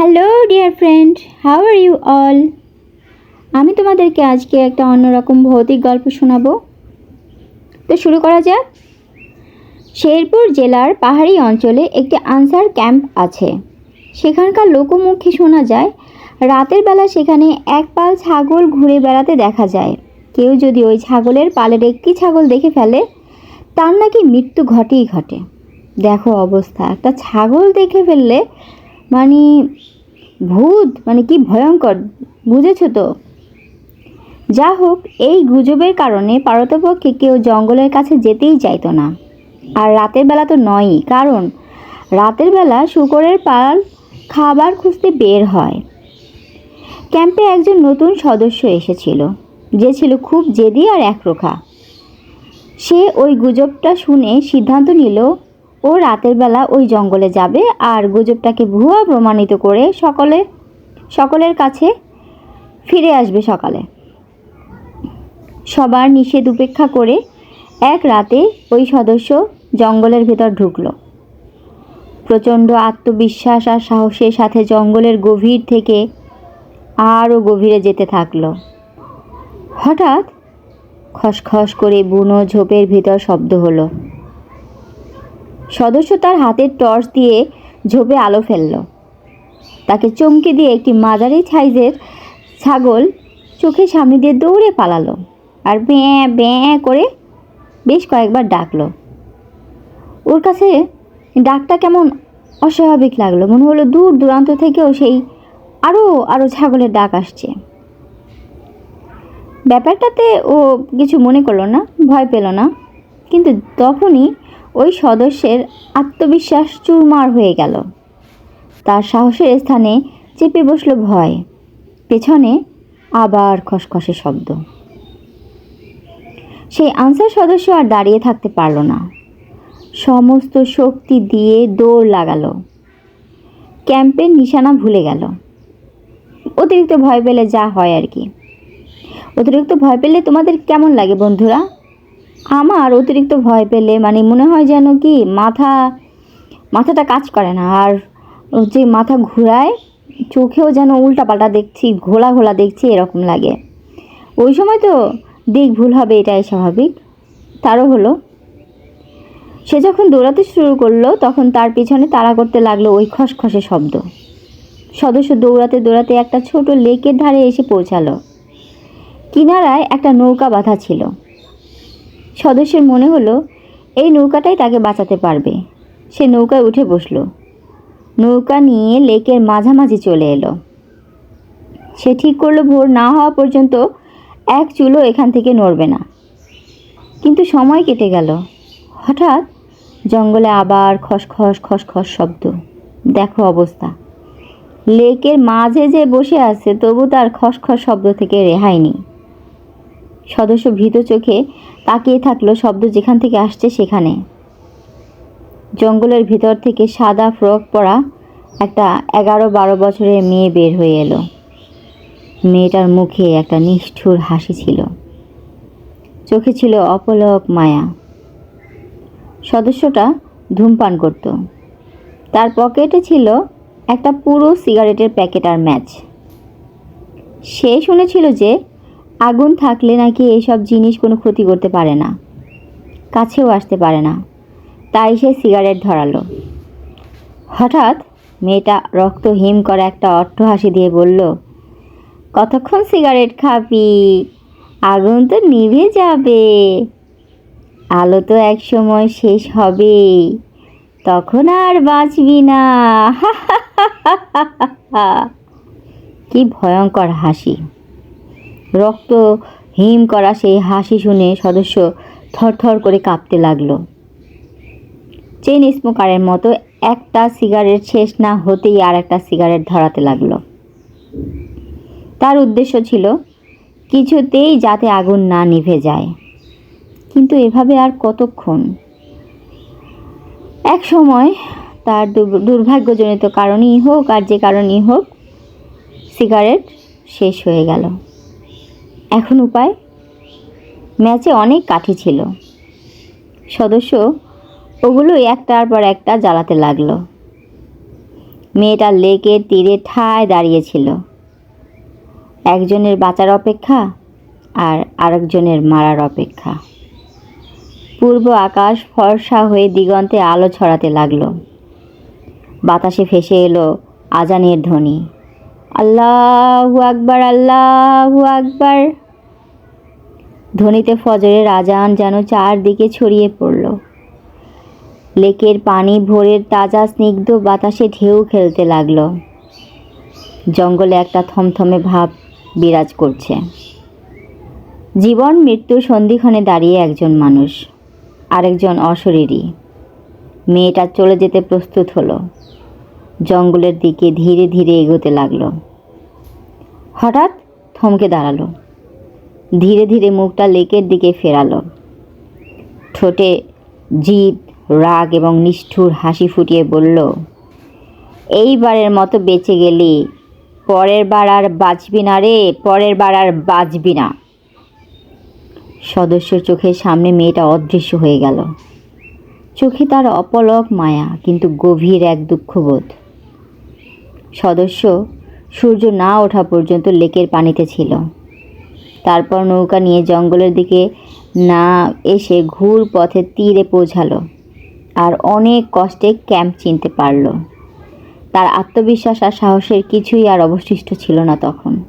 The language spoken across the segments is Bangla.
Hello dear friend how are you all আমি তোমাদেরকে আজকে একটা অন্যরকম ভৌতিক গল্প শোনাবো। তো শুরু করা যাক। শেরপুর জেলার পাহাড়ি অঞ্চলে একটি আনসার ক্যাম্প আছে। সেখানকার লোকমুখে শোনা যায়, রাতের বেলা সেখানে এক পাল ছাগল ঘুরে বেড়াতে দেখা যায়। কেউ যদি ওই ছাগলের পালের একটি ছাগল দেখে ফেলে, তার নাকি মৃত্যু ঘটেই ঘটে। দেখো অবস্থা, একটা ছাগল দেখে ফেললে মানে ভূত মানে কি ভয়ঙ্কর, বুঝেছ তো? যা হোক, এই গুজবের কারণে পারতপক্ষে কেউ জঙ্গলের কাছে যেতেই চাইতো না। আর রাতের বেলা তো নয়ই, কারণ রাতের বেলা শুকরের পাল খাবার খুঁজতে বের হয়। ক্যাম্পে একজন নতুন সদস্য এসেছিল, যে ছিল খুব জেদি আর একরোখা। সে ওই গুজবটা শুনে সিদ্ধান্ত নিল ও রাতের বেলা ওই জঙ্গলে যাবে আর গুজবটাকে ভুয়া প্রমাণিত করে সকলে, সকলের কাছে ফিরে আসবে সকালে। সবার নিষেধ উপেক্ষা করে এক রাতে ওই সদস্য জঙ্গলের ভেতর ঢুকলো। প্রচণ্ড আত্মবিশ্বাস আর সাহসের সাথে জঙ্গলের গভীর থেকে আরও গভীরে যেতে থাকল। হঠাৎ খসখস করে বুনো ঝোপের ভিতর শব্দ হলো। সদস্য তার হাতের টর্চ দিয়ে ঝোপে আলো ফেলল। তাকে চমকে দিয়ে একটি মাঝারি সাইজের ছাগল চোখের সামনে দিয়ে দৌড়ে পালালো আর ব্যাঁ ব্যাঁ করে বেশ কয়েকবার ডাকলো। ওর কাছে ডাকটা কেমন অস্বাভাবিক লাগল। মনে হলো দূর দূরান্ত থেকেও সেই আরও আরও ছাগলের ডাক আসছে। ব্যাপারটাতে ও কিছু মনে করল না, ভয় পেল না। কিন্তু তখনই ওই সদস্যের আত্মবিশ্বাস চুরমার হয়ে গেল। তার সাহসের স্থানে চেপে বসল ভয়। পেছনে আবার খসখসে শব্দ। সেই আনসার সদস্য আর দাঁড়িয়ে থাকতে পারল না। সমস্ত শক্তি দিয়ে দৌড় লাগালো। ক্যাম্পের নিশানা ভুলে গেল। অতিরিক্ত ভয় পেলে যা হয় আর কি। অতিরিক্ত ভয় পেলে তোমাদের কেমন লাগে বন্ধুরা? আমার অতিরিক্ত ভয় পেলে মানে মনে হয় যেন কি মাথা, মাথাটা কাজ করে না। আর যে মাথা ঘুরায়, চোখেও যেন উল্টাপাল্টা দেখছি, ঘোলা ঘোলা দেখছি, এরকম লাগে। ওই সময় তো দিক ভুল হবে, এটাই স্বাভাবিক। তারও হলো, সে যখন দৌড়াতে শুরু করল, তখন তার পিছনে তাড়া করতে লাগল ওই খসখসে শব্দ। সদস্য দৌড়াতে দৌড়াতে একটা ছোট লেকের ধারে এসে পৌঁছালো। কিনারায় একটা নৌকা বাঁধা ছিল। সদস্যের মনে হলো, এই নৌকাটাই তাকে বাঁচাতে পারবে। সে নৌকায় উঠে বসল। নৌকা নিয়ে লেকের মাঝামাঝি চলে এলো। সে ঠিক করল ভোর না হওয়া পর্যন্ত এক চুলো এখান থেকে নড়বে না। কিন্তু সময় কেটে গেল। হঠাৎ জঙ্গলে আবার খসখস খসখস শব্দ। দেখো অবস্থা। লেকের মাঝে যে বসে আছে, তবু তার খসখস শব্দ থেকে রেহাই নেই। সদস্য ভীত চোখে তাকিয়ে থাকল শব্দ যেখান থেকে আসছে সেখানে। জঙ্গলের ভিতর থেকে সাদা ফ্রক পরা একটা এগারো বারো বছরের মেয়ে বের হয়ে এলো। মেয়েটার মুখে একটা নিষ্ঠুর হাসি ছিল। চোখে ছিল অপলক মায়া। সদস্যটা ধূমপান করত। তার পকেটে ছিল একটা পুরো সিগারেটের প্যাকেট আর ম্যাচ। সে শুনেছিল যে আগুন থাকলে নাকি এসব জিনিস কোনো ক্ষতি করতে পারে না। কাছেও আসতে পারে না। তাই সে সিগারেট ধরালো। হঠাৎ মেয়েটা রক্ত হিম করা একটা অট্ট হাসি দিয়ে বলল, কতক্ষণ সিগারেট খাবি? আগুন তো নিভে যাবে। আলো তো এক সময় শেষ হবে। তখন আর বাঁচবি না। কি ভয়ঙ্কর হাসি। রক্ত হিম করা সেই হাসি শুনে সদস্য থরথর করে কাঁপতে লাগল। চেন স্মোকারের মতো একটা সিগারেট শেষ না হতেই আর একটা সিগারেট ধরাতে লাগল। তার উদ্দেশ্য ছিল কিছুতেই যাতে আগুন না নিভে যায়। কিন্তু এভাবে আর কতক্ষণ? এক সময় তার দুর- দুর্ভাগ্যজনিত কারণেই হোক আর যে কারণেই হোক, সিগারেট শেষ হয়ে গেল। এখন উপায়? ম্যাচে অনেক কাঠি ছিল। সদস্য ওগুলো একটার পর একটা জ্বালাতে লাগল। মেয়েটা লেকের তীরে ঠায় দাঁড়িয়েছিল। একজনের বাঁচার অপেক্ষা আর আরেকজনের মারার অপেক্ষা। পূর্ব আকাশ ফর্সা হয়ে দিগন্তে আলো ছড়াতে লাগল। বাতাসে ভেসে এলো আজানের ধ্বনি। আল্লাহু আকবার আল্লাহু আকবার। ধ্বনিতে ফজরের আজান যেন চারদিকে ছড়িয়ে পড়ল। লেকের পানি ভোরের তাজা স্নিগ্ধ বাতাসে ঢেউ খেলতে লাগল। জঙ্গলে একটা থমথমে ভাব বিরাজ করছে। জীবন মৃত্যুর সন্ধিক্ষণে দাঁড়িয়ে একজন মানুষ, আরেকজন অশরীরী। মেয়েটা চলে যেতে প্রস্তুত হলো। জঙ্গলের দিকে ধীরে ধীরে এগোতে লাগল। হঠাৎ থমকে দাঁড়াল। ধীরে ধীরে মুখটা লেকের দিকে ফেরালো। ঠোঁটে জিদ রাগ এবং নিষ্ঠুর হাসি ফুটিয়ে বলল, এইবারের মতো বেঁচে গেলি, পরের বার আর বাঁচবি না রে, পরের বার আর বাঁচবি না। সদস্যর চোখের সামনে মেয়েটা অদৃশ্য হয়ে গেল। চোখে তার অপলক মায়া, কিন্তু গভীর এক দুঃখবোধ। সদস্য সূর্য না ওঠা পর্যন্ত লেকের পানিতে ছিল। তারপর নৌকা নিয়ে জঙ্গলের দিকে না এসে ঘুর পথে তীরে পৌঁছালো আর অনেক কষ্টে ক্যাম্প চিনতে পারল। তার আত্মবিশ্বাস আর সাহসের কিছুই আর অবশিষ্ট ছিল না তখন।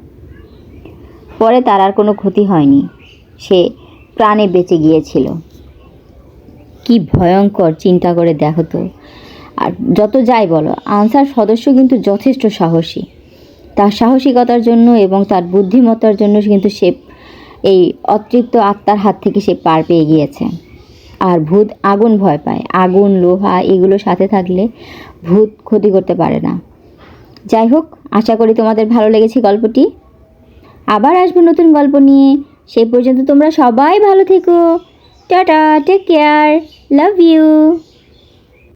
পরে তার আর কোনো ক্ষতি হয়নি। সে প্রাণে বেঁচে গিয়েছিল। কি ভয়ঙ্কর চিন্তা করে দেখো তো। আর যত যাই বলো, আনসার সদস্য কিন্তু যথেষ্ট সাহসী। তার সাহসিকতার জন্য এবং তার বুদ্ধিমত্তার জন্য কিন্তু সে এই অতৃপ্ত আত্মার হাত থেকে সে পার পেয়ে গিয়েছে। আর ভূত আগুন ভয় পায়। আগুন, লোহা এগুলো সাথে থাকলে ভূত ক্ষতি করতে পারে না। যাই হোক, আশা করি তোমাদের ভালো লেগেছে গল্পটি। আবার আসব নতুন গল্প নিয়ে। সেই পর্যন্ত তোমরা সবাই ভালো থেকো। Ta-ta take care love you